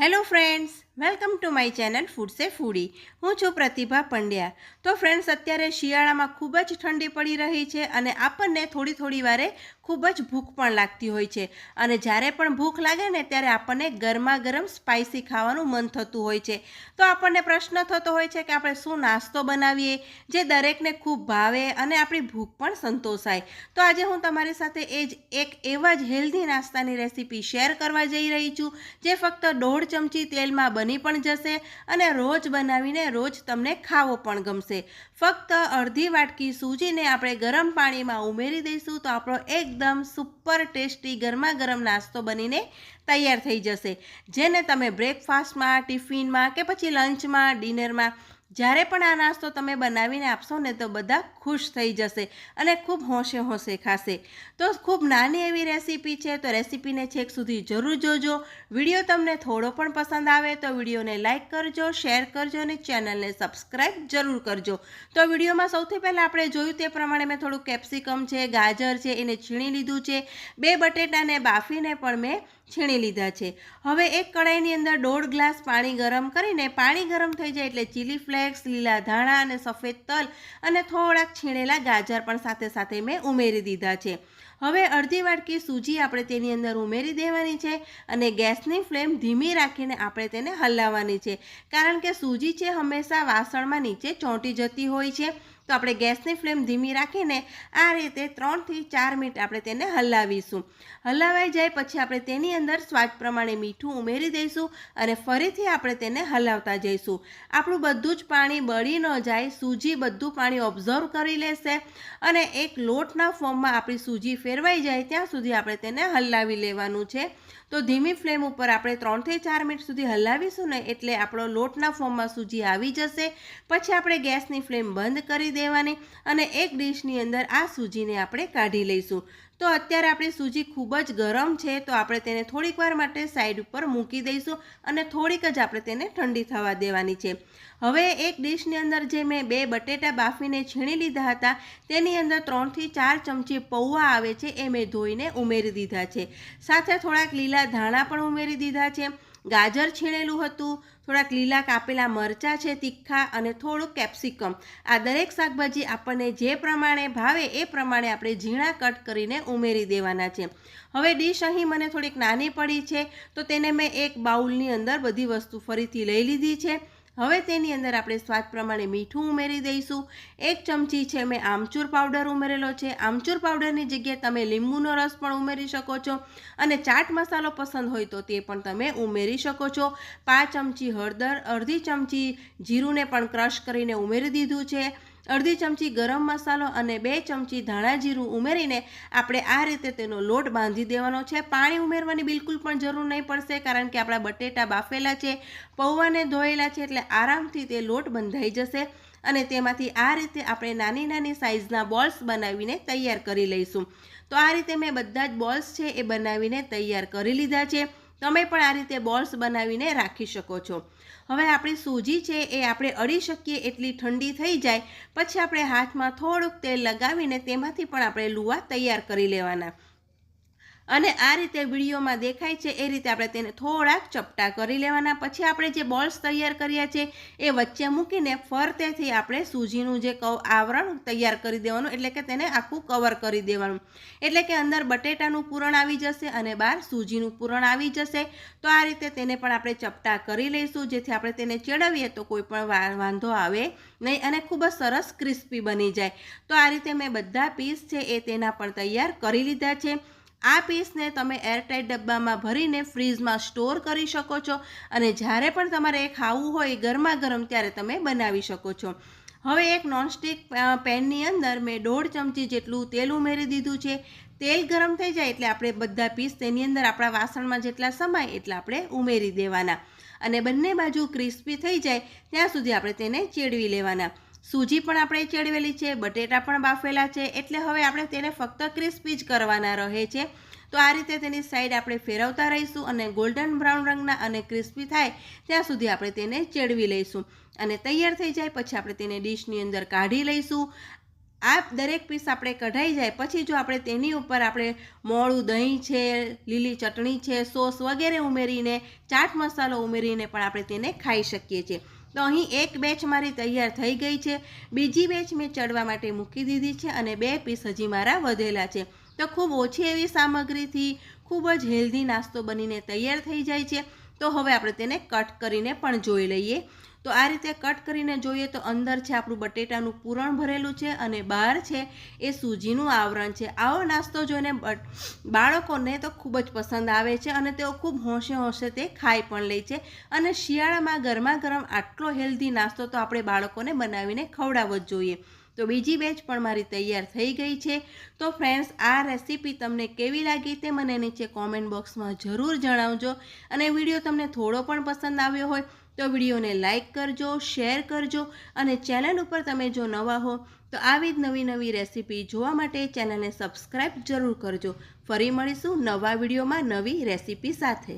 Hello friends, welcome to my channel food સે foodie. હું છું પ્રતિભા પંડ્યા. તો ફ્રેન્ડ્સ, અત્યારે શિયાળામાં ખૂબ જ ઠંડી પડી રહી છે અને આપણને થોડી થોડી વારે ખૂબ જ ભૂખ પણ લાગતી હોય છે. અને જ્યારે પણ ભૂખ લાગે ને ત્યારે આપણને ગરમા ગરમ સ્પાઇસી ખાવાનું મન થતું હોય છે. તો આપણને પ્રશ્ન થતો હોય છે કે આપણે શું નાસ્તો બનાવીએ, જે દરેકને ખૂબ ભાવે અને આપણી ભૂખ પણ સંતોષાય. તો આજે હું તમારી સાથે એ જ એક એવા જ હેલ્ધી નાસ્તાની રેસીપી શેર કરવા જઈ રહી છું, જે ફક્ત દોઢ ચમચી તેલમાં બની પણ જશે અને રોજ બનાવીને રોજ તમને ખાવો પણ ગમશે. ફક્ત અડધી વાટકી સૂજીને આપણે ગરમ પાણીમાં ઉમેરી દઈશું તો આપણો એકદમ સુપર ટેસ્ટી ગરમા ગરમ નાસ્તો બનીને તૈયાર થઈ જશે. જેને તમે બ્રેકફાસ્ટમાં, ટિફિનમાં કે પછી લંચમાં, ડિનરમાં જ્યારે પણ આ નાસ્તો તમે બનાવીને આપશો ને તો બધા ખુશ થઈ જશે અને ખૂબ હોંશે હોંશે ખાશે. તો ખૂબ નાની એવી રેસીપી છે, તો રેસીપીને છેક સુધી જરૂર જોજો. વીડિયો તમને થોડો પણ પસંદ આવે તો વિડીયોને લાઇક કરજો, શેર કરજો અને ચેનલને સબસ્ક્રાઈબ જરૂર કરજો. તો વિડીયોમાં સૌથી પહેલાં આપણે જોયું તે પ્રમાણે મેં થોડું કેપ્સિકમ છે, ગાજર છે, એને છીણી લીધું છે. બે બટેટાને બાફીને પણ મેં છીણી લીધા છે. હવે એક કડાઈની અંદર દોઢ ગ્લાસ પાણી ગરમ કરીને પાણી ગરમ થઈ જાય એટલે ચીલી ફ્લેક્સ લીલા ધાણા અને સફેદ તલ અને થોડાક છીણેલા ગાજર પણ સાથે સાથે મેં ઉમેરી દીધા છે. હવે અડધી વાટકી સૂજી આપણે તેની અંદર ઉમેરી દેવાની છે અને ગેસની ફ્લેમ ધીમી રાખીને આપણે તેને હલાવવાની છે. કારણ કે સૂજી છે હંમેશા વાસણમાં નીચે ચોંટી જતી હોય છે. તો આપણે ગેસની ફ્લેમ ધીમી રાખીને આ રીતે ત્રણથી ચાર મિનિટ આપણે તેને હલાવીશું. હલાવાઈ જાય પછી આપણે તેની અંદર સ્વાદ પ્રમાણે મીઠું ઉમેરી દઈશું અને ફરીથી આપણે તેને હલાવતા જઈશું. આપણું બધું જ પાણી બળી ન જાય, સૂજી બધું પાણી ઓબ્ઝર્વ કરી લેશે અને એક લોટના ફોર્મમાં આપણી સૂજી ફેરવાઈ જાય ત્યાં સુધી આપણે તેને હલાવી લેવાનું છે. તો ધીમી ફ્લેમ ઉપર આપણે ત્રણથી ચાર મિનિટ સુધી હલાવીશું ને એટલે આપણો લોટના ફોર્મમાં સૂજી આવી જશે. પછી આપણે ગેસની ફ્લેમ બંધ કરી દેવાની અને એક ડીશની અંદર આ સૂજીને આપણે કાઢી લઈશું. તો અત્યારે આપણી સૂજી ખૂબ જ ગરમ છે, તો આપણે તેને થોડીક વાર માટે સાઈડ ઉપર મૂકી દઈશું અને થોડીક જ આપણે તેને ઠંડી થવા દેવાની છે. હવે એક ડીશની અંદર જે મેં બે બટેટા બાફીને છીણી લીધા હતા, તેની અંદર ત્રણથી ચાર ચમચી પૌવા આવે છે, એ મેં ધોઈને ઉમેરી દીધા છે. સાથે થોડાક લીલા ધાણા પણ ઉમેરી દીધા છે. ગાજર છીણેલું હતું, થોડાક લીલા કાપેલા મરચાં છે તીખા અને થોડુંક કેપ્સિકમ. આ દરેક શાકભાજી આપણને જે પ્રમાણે ભાવે એ પ્રમાણે આપણે ઝીણા કટ કરીને ઉમેરી દેવાના છે. હવે ડીશ અહીં મને થોડીક નાની પડી છે, તો તેને મેં એક બાઉલની અંદર બધી વસ્તુ ફરીથી લઈ લીધી છે. હવે તેની અંદર આપણે સ્વાદ પ્રમાણે મીઠું ઉમેરી દઈશું. એક ચમચી છે મેં આમચૂર પાવડર ઉમેરેલો છે. આમચૂર પાવડરની જગ્યાએ તમે લીંબુનો રસ પણ ઉમેરી શકો છો અને ચાટ મસાલો પસંદ હોય તો તે પણ તમે ઉમેરી શકો છો. પાંચ ચમચી હળદર, અડધી ચમચી જીરુંને પણ ક્રશ કરીને ઉમેરી દીધું છે. અડધી ચમચી ગરમ મસાલો અને બે ચમચી ધાણા જીરું ઉમેરીને આપણે આ રીતે તેનો લોટ બાંધી દેવાનો છે. પાણી ઉમેરવાની બિલકુલ પણ જરૂર નહીં પડશે કારણ કે આપણા બટેટા બાફેલા છે, પૌવાને ધોયેલા છે એટલે આરામથી તે લોટ બંધાઈ જશે અને તેમાંથી આ રીતે આપણે નાની નાની સાઇઝના બોલ્સ બનાવીને તૈયાર કરી લઈશું. તો આ રીતે મેં બધા જ બોલ્સ છે એ બનાવીને તૈયાર કરી લીધા છે. તમે પણ આ રીતે બોલ્સ બનાવીને રાખી શકો છો. હવે આપણી સૂજી છે એ આપણે અડી શકીએ એટલી ઠંડી થઈ જાય, પછી આપણે હાથમાં થોડુંક તેલ લગાવીને તેમાંથી પણ આપણે લુવા તૈયાર કરી લેવાના. અને આ રીતે વિડીયોમાં દેખાય છે, એ રીતે આપણે તેને થોડાક ચપટા કરી લેવાના. પછી આપણે જે બોલ્સ તૈયાર કર્યા છે, એ વચ્ચે મૂકીને ફરતેથી આપણે સૂજીનું જે કવ, આવરણ તૈયાર કરી દેવાનું, એટલે કે તેને આખું કવર કરી દેવાનું. એટલે કે અંદર બટેટાનું પૂરણ આવી જશે અને બહાર સૂજીનું પૂરણ આવી જશે. તો આ રીતે તેને પણ આપણે ચપટા કરી લઈશું, જેથી આપણે તેને ચડાવીએ તો કોઈ પણ વાંધો આવે નહીં અને ખૂબ જ સરસ ક્રિસ્પી બની જાય. તો આ રીતે મેં બધા પીસ છે, એ તેના પણ તૈયાર કરી લીધા છે. આ પીસને તમે એરટાઇટ ડબ્બામાં ભરીને ફ્રીઝમાં સ્ટોર કરી શકો છો અને જ્યારે પણ તમારે ખાવું હોય ગરમા ગરમ ત્યારે તમે બનાવી શકો છો. હવે એક નોનસ્ટિક પેનની અંદર મેં દોઢ ચમચી જેટલું તેલ ઉમેરી દીધું છે. તેલ ગરમ થઈ જાય એટલે આપણે બધા પીસ તેની અંદર આપણા વાસણમાં જેટલા સમાય એટલા આપણે ઉમેરી દેવાના. અને બંને બાજુ ક્રિસ્પી થઈ જાય, ત્યાં સુધી આપણે તેને ચેડવી લેવાના. સૂજી પણ આપણે ચેડવેલી છે, બટેટા પણ બાફેલા છે, એટલે હવે આપણે તેને ફક્ત ક્રિસ્પી જ કરવાના રહે છે. તો આ રીતે તેની સાઈડ આપણે ફેરવતા રહીશું અને ગોલ્ડન બ્રાઉન રંગના અને ક્રિસ્પી થાય ત્યાં સુધી આપણે તેને ચેડવી લઈશું. અને તૈયાર થઈ જાય પછી આપણે તેને ડીશની અંદર કાઢી લઈશું. આ દરેક પીસ આપણે કઢાઈ જાય પછી જો આપણે તેની ઉપર આપણે મોળું દહીં છે, લીલી ચટણી છે, સોસ વગેરે ઉમેરીને, ચાટ મસાલો ઉમેરીને પણ આપણે તેને ખાઈ શકીએ છીએ. તો અહીં એક બેચ મારી તૈયાર થઈ ગઈ છે. બીજી બેચ મેં ચડવા માટે મૂકી દીધી છે અને બે પીસ હજી મારા વધેલા છે. તો ખૂબ ઓછી એવી સામગ્રીથી ખૂબ જ હેલ્ધી નાસ્તો બનીને તૈયાર થઈ જાય છે. તો હવે આપણે તેને કટ કરીને પણ જોઈ લઈએ. તો આ રીતે કટ કરીને જોઈએ તો અંદર છે આપણું બટેટાનું પૂરણ ભરેલું છે અને બહાર છે એ સૂજીનું આવરણ છે. આવો નાસ્તો જોઈને બાળકોને તો ખૂબ જ પસંદ આવે છે અને તેઓ ખૂબ હોંશે હોંશે તે ખાઈ પણ લે છે. અને શિયાળામાં ગરમા ગરમ આટલો હેલ્ધી નાસ્તો તો આપણે બાળકોને બનાવીને ખવડાવવો જ જોઈએ. તો બીજી બેચ પણ મારી તૈયાર થઈ ગઈ છે. તો ફ્રેન્ડ્સ આ રેસીપી તમને કેવી લાગી તે મને નીચે કોમેન્ટ બોક્સમાં જરૂર જણાવજો. અને વીડિયો તમને થોડો પણ પસંદ આવ્યો હોય તો વિડીયોને લાઇક કરજો શેર કરજો અને ચેનલ ઉપર તમે જો નવા હો તો આવી જ નવી નવી રેસીપી જોવા માટે ચેનલને સબસ્ક્રાઈબ જરૂર કરજો. ફરી મળીશું નવા વિડીયોમાં નવી રેસીપી સાથે.